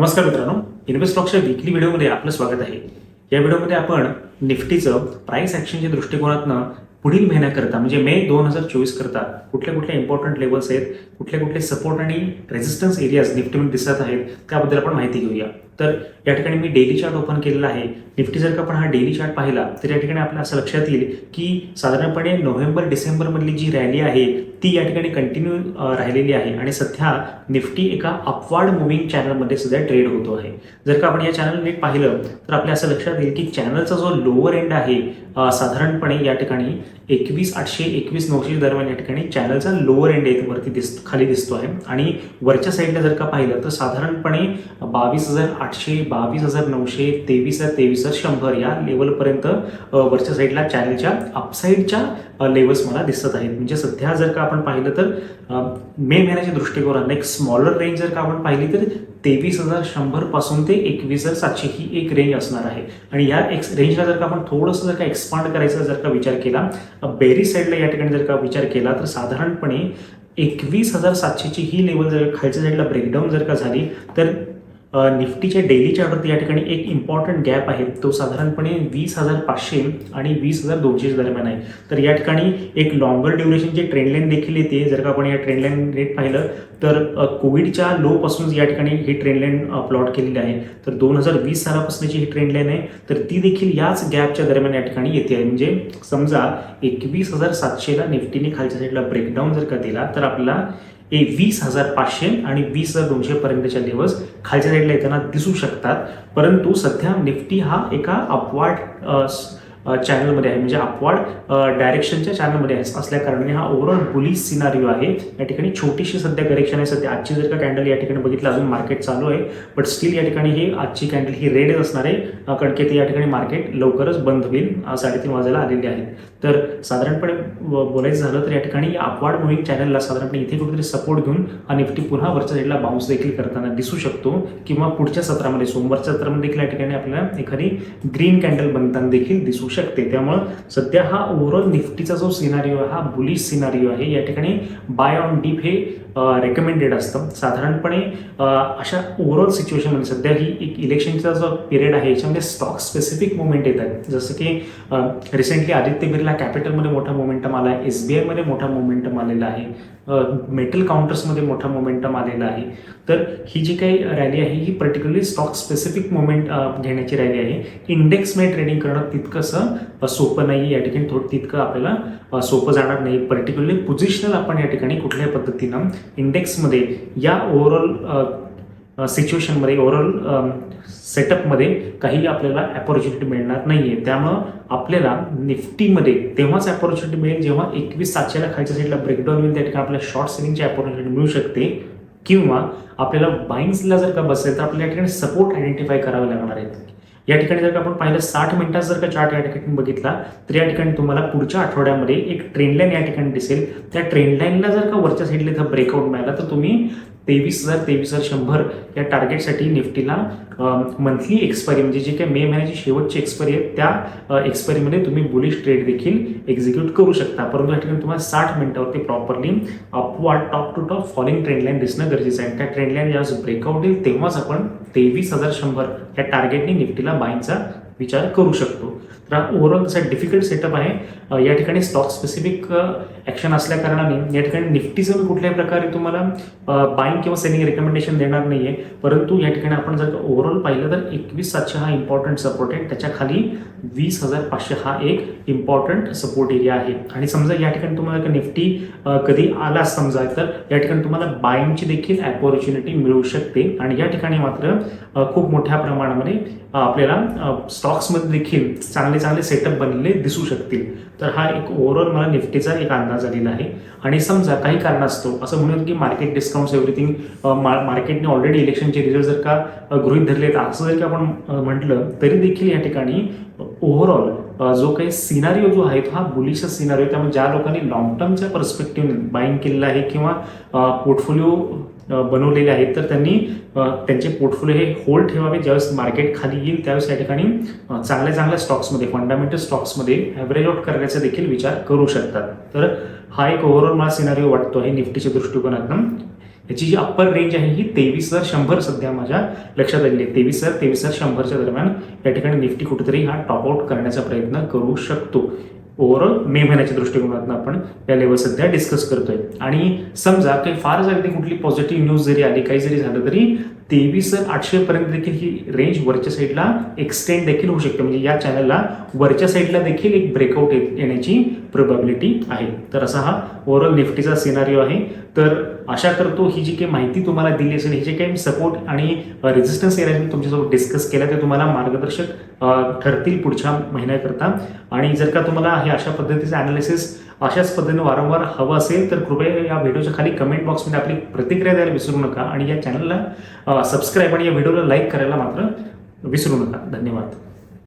नमस्कार मित्रांनो इन्व्हेस्टॉकच्या विकली व्हिडिओमध्ये आपलं स्वागत आहे. या व्हिडिओमध्ये आपण निफ्टीचं प्राइस ॲक्शनच्या दृष्टिकोनातनं पुढील महिन्याकरता म्हणजे मे दोन हजार चोवीस करता कुठल्या कुठल्या इम्पॉर्टंट लेवल्स आहेत कुठले कुठले सपोर्ट आणि रेझिस्टन्स एरियाज निफ्टीमध्ये दिसत आहेत त्याबद्दल आपण माहिती घेऊया. तर या ठिकाणी मी डेली चार्ट ओपन केलेला आहे. निफ्टी जर का आपण हा डेली चार्ट पाहिला तर या ठिकाणी आपल्या असं लक्षात येईल की साधारणपणे नोव्हेंबर डिसेंबरमधली जी रॅली आहे ती या ठिकाणी कंटिन्यू राहिलेली आहे. आणि सध्या निफ्टी एका अपवार्ड मुव्हिंग चॅनलमध्ये सध्या ट्रेड होतो आहे. जर का आपण या चॅनल नीट पाहिलं तर आपल्या असं लक्षात येईल की चॅनलचा जो लोअर एंड आहे साधारणपणे या ठिकाणी एकवीस आठशे एकवीस नऊशे दरम्यान या ठिकाणी चॅनलचा लोअर एंड एक वरती दिस खाली दिसतो आहे. आणि वरच्या साईडला जर का पाहिलं तर साधारणपणे बावीस हजार आठशे बावीस हजार नऊशे तेवीस हजार तेवीस हजार शंभर या लेवलपर्यंत वरच्या साईडला चॅनलच्या अपसाईडच्या लेवल्स मला दिसत आहेत. म्हणजे सध्या जर का आपण पाहिलं तर मे महिन्याच्या दृष्टिकोनानं एक स्मॉलर रेंज जर का आपण पाहिली तर तेवीस हजार शंभरपासून ते एकवीस हजार सातशे ही एक रेंज असणार आहे. आणि या एक्स रेंजला जर का आपण थोडंसं जर का एक्सपांड करायचा जर का विचार केला बेरी साईडला या ठिकाणी जर का विचार केला तर साधारणपणे एकवीस हजार सातशेची ही लेवल जर खालच्या साईडला ब्रेकडाऊन जर का झाली तर निफ्टीच्या डेली चार्टवरती या ठिकाणी एक इम्पॉर्टंट गॅप आहे. तो साधारणपणे वीस हजार पाचशे आणि वीस हजार दोनशे दरम्यान आहे. तर या ठिकाणी एक लॉंगर ड्युरेशनची ट्रेंडलाईन देखील येते. जर का आपण या ट्रेंडलाईन रेट पाहिलं तर कोविडच्या लोपासूनच या ठिकाणी ही ट्रेंडलाईन प्लॉट केलेली आहे. तर दोन हजार वीस सालापासूनची ही ट्रेंडलाईन आहे. तर ती देखील याच गॅपच्या दरम्यान या ठिकाणी येते आहे. म्हणजे समजा एकवीस हजार सातशेला निफ्टीने खालच्या साईडला ब्रेकडाऊन जर का दिला तर आपला हे वीस हजार पाचशे आणि वीस हजार दोनशे पर्यंतच्या लेवल्स खालच्या साईडला येताना दिसू शकतात. परंतु सध्या निफ्टी हा एका अपवार्ड चॅनलमध्ये आहे. म्हणजे अपवार्ड डायरेक्शनच्या चॅनलमध्ये आहे असल्या कारणाने हा ओव्हरऑल बुलिश सिनारिओ आहे. या ठिकाणी छोटीशी सध्या करेक्शन आहे. सध्या आजची जर का कॅन्डल या ठिकाणी बघितलं अजून मार्केट चालू आहे. बट स्टील या ठिकाणी ही आजची कॅन्डल ही रेडच असणार आहे. कारण की ते या ठिकाणी मार्केट लवकरच बंद होईल. साडेतीन वाजायला आलेले आहेत. तर साधारणपणे ब- बोलायचं झालं तर या ठिकाणी अपवाड अपवार्ड मुव्हिंग चॅनलला साधारणपणे इथे कुठेतरी सपोर्ट घेऊन हा निफ्टी पुन्हा वरच्या साईडला बाउन्स देखील करताना दिसू शकतो. किंवा पुढच्या सत्रामध्ये सोमवारच्या सत्रामध्ये देखील या ठिकाणी आपल्याला एखादी ग्रीन कॅन्डल बनताना देखील दिसू शकते. त्यामुळं सध्या हा ओव्हरऑल निफ्टीचा जो सिनारिओ आहे हा बुलिश सिनारिओ आहे या ठिकाणी बाय ऑन डीप हे रेकमेंडेड असतं. साधारणपणे अशा ओव्हरऑल सिच्युएशनमध्ये सध्या ही एक इलेक्शनचा जो पिरियड आहे याच्यामध्ये स्टॉक स्पेसिफिक मुवमेंट येत आहेत. जसं की रिसेंटली आदित्य बिर्ला कॅपिटलमध्ये मोठा मोमेंटम आला आहे एस बी आयमध्ये मोठा मोमेंटम आलेला आहे मेटल काउंटर्समध्ये मोठा मोमेंटम आलेला आहे. तर ही जी काही रॅली आहे ही पर्टिक्युलरली स्टॉक स्पेसिफिक मोमेंट घेण्याची रॅली आहे. इंडेक्समध्ये ट्रेडिंग करणं तितकंसं सोपं नाही या ठिकाणी थोडं तितकं आपल्याला सोपं जाणार नाही. पर्टिक्युलरली पोझिशनल आपण या ठिकाणी कुठल्याही पद्धतीनं इंडेक्समध्ये या ओव्हरऑल सिच्युएशनमध्ये ओव्हरऑल सेटअपमध्ये काही आपल्याला अपॉर्च्युनिटी मिळणार नाही आहे त्यामुळं आपल्याला निफ्टीमध्ये तेव्हाच अपॉर्च्युनिटी मिळेल जेव्हा एकवीस सातशेला खालच्या साईडला ब्रेकडाऊन होईल त्या ठिकाणी आपल्याला शॉर्ट सेलिंगची अपॉर्च्युनिटी मिळू शकते. किंवा आपल्याला बाईन्सला जर का बसेल तर आपल्याला या ठिकाणी सपोर्ट आयडेंटिफाय करावे लागणार आहेत. या ठिकाणी जर का आपण पाहिलं साठ मिनिटात जर का चार्ट या ठिकाणी बघितला तर या ठिकाणी तुम्हाला पुढच्या आठवड्यामध्ये एक ट्रेनलाईन या ठिकाणी दिसेल. त्या ट्रेनलाईनला जर का वरच्या साईडला इथं ब्रेकआउट मिळाला तर तुम्ही तेवीस हजार तेवीस हजार शंभर या टार्गेटसाठी निफ्टीला मंथली एक्सपायरी म्हणजे जे काही मे महिन्याची शेवटची एक्सपायरी आहे त्या एक्सपायरीमध्ये तुम्ही बुलिश ट्रेड देखील एक्झिक्यूट करू शकता. परंतु या ठिकाणी तुम्हाला साठ मिनिटावरती properly upward top to top falling trendline दिसणं गरजेचं आहे. त्या ट्रेंडलाईन ज्यावेळेस ब्रेकआउट येईल तेव्हाच आपण तेवीस हजार शंभर या टार्गेटने निफ्टीला बाईंगचा विचार करू शकतो. तर हा ओव्हरऑल तसा डिफिकल्ट सेटअप आहे. या ठिकाणी स्टॉक स्पेसिफिक ॲक्शन असल्याकारणाने या ठिकाणी निफ्टीचं मी कुठल्याही प्रकारे तुम्हाला बाईंग किंवा सेलिंग रेकमेंडेशन देणार नाही आहे परंतु या ठिकाणी आपण जर ओव्हरऑल पाहिलं तर एकवीस सातशे हा इम्पॉर्टंट सपोर्ट आहे. त्याच्याखाली वीस हजार पाचशे हा एक इम्पॉर्टंट सपोर्ट एरिया आहे. आणि समजा या ठिकाणी तुम्हाला निफ्टी कधी आला समजा तर या ठिकाणी तुम्हाला बाईंगची देखील अपॉर्च्युनिटी मिळू शकते. आणि या ठिकाणी मात्र खूप मोठ्या प्रमाणामध्ये आपल्याला स्टॉक्समध्ये देखील चांगले चांगले सेटअप बनलेले दिसू शकतील. तर हा एक ओव्हरऑल मला निफ्टीचा एक अंदाज आलेला आहे. आणि समजा काही कारणास्तव असं म्हणून की मार्केट डिस्काउंट्स एव्हरीथिंग मार्केटने ऑलरेडी इलेक्शनचे रिझल्ट जर का गृहित धरले तर असं जर का आपण म्हटलं तरी देखील या ठिकाणी ओव्हरऑल जो काही सिनारिओ जो आहे तो हा बुलिश सिनारिओ त्यामुळे ज्या लोकांनी लॉंग टर्मच्या पर्स्पेक्टिव्ह बाईंग केलेला आहे किंवा पोर्टफोलिओ बनवलेले आहेत. तर त्यांनी त्यांचे पोर्टफोलिओ हे होल्ड ठेवावे. ज्यावेळेस मार्केट खाली येईल त्यावेळेस या ठिकाणी चांगल्या चांगल्या स्टॉक्समध्ये फंडामेंटल स्टॉक्समध्ये ॲव्हरेज आउट करण्याचा देखील विचार करू शकतात. तर हा एक ओव्हरऑल मला सिनारिओ वाटतो आहे निफ्टीच्या दृष्टिकोनातून. याची जी अप्पर रेंज आहे ही तेवीस हजार शंभर सध्या माझ्या लक्षात आलेली आहे. तेवीस हजार तेवीस हजार शंभरच्या दरम्यान या ठिकाणी निफ्टी कुठेतरी हा टॉप आउट करण्याचा प्रयत्न करू शकतो. ओव्हरऑल मे महिन्याच्या दृष्टिकोनातून आपण या लेवल सध्या डिस्कस करतोय. आणि समजा काही फार जरी कुठली पॉझिटिव्ह न्यूज जरी आली काही जरी झालं तरी तेवीस आठशे पर्यंत देखील ही रेंज वरच्या साईडला एक्सटेंड देखील होऊ शकते. म्हणजे या चॅनलला वरच्या साईडला देखील एक ब्रेकआउट येण्याची प्रोबॅबिलिटी आहे. तर असा हा ओव्हरऑल निफ्टीचा सिनारिओ आहे. तर आशा करतो ही जी काही माहिती तुम्हाला दिली असेल ही जे काही सपोर्ट आणि रेजिस्टन्स एरिया मी तुमच्यासोबत डिस्कस केल्या ते तुम्हाला मार्गदर्शक ठरतील पुढच्या महिन्याकरता. आणि जर का तुम्हाला हे अशा पद्धतीचं अनालिसिस अशाच पद्धतीने वारंवार हवं असेल तर कृपया या व्हिडिओच्या खाली कमेंट बॉक्समध्ये आपली प्रतिक्रिया द्यायला विसरू नका. आणि या चॅनलला सबस्क्राईब आणि या व्हिडिओला लाईक करायला मात्र विसरू नका. धन्यवाद.